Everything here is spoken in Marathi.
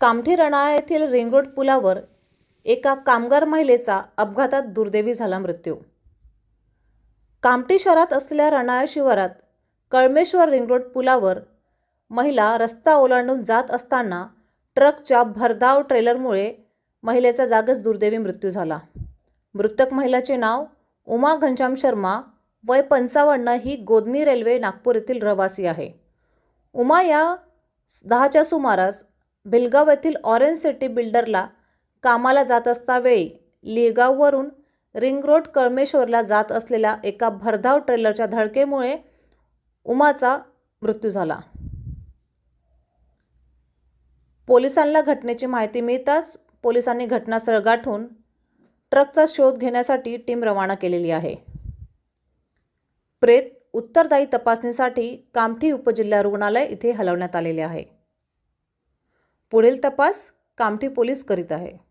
कामठी रणाळा येथील रिंग रोड पुलावर एका कामगार महिलेचा अपघातात दुर्दैवी झाला मृत्यू. कामठी शहरात असलेल्या रणाळा शिवारात कळमेश्वर रिंगरोड पुलावर महिला रस्ता ओलांडून जात असताना ट्रकच्या भरधाव ट्रेलरमुळे महिलेचा जागच दुर्दैवी मृत्यू झाला. मृतक महिलाचे नाव उमा घनश्याम शर्मा वय पंचावन्न ही गोदनी रेल्वे नागपूर येथील रहिवासी आहे. उमा या दहाच्या सुमारास बेलगाव येथील ऑरेंज सिटी बिल्डरला कामाला जात असतावेळी लिगाववरून रिंग रोड कळमेश्वरला जात असलेल्या एका भरधाव ट्रेलरच्या धडकेमुळे उमाचा मृत्यू झाला. पोलिसांना घटनेची माहिती मिळताच पोलिसांनी घटनास्थळ गाठून ट्रकचा शोध घेण्यासाठी टीम रवाना केलेली आहे. प्रेत उत्तरदायी तपासणीसाठी कामठी उपजिल्हा रुग्णालय इथे हलवण्यात आलेले आहे. पुढील तपास कामठी पोलीस करीत आहे.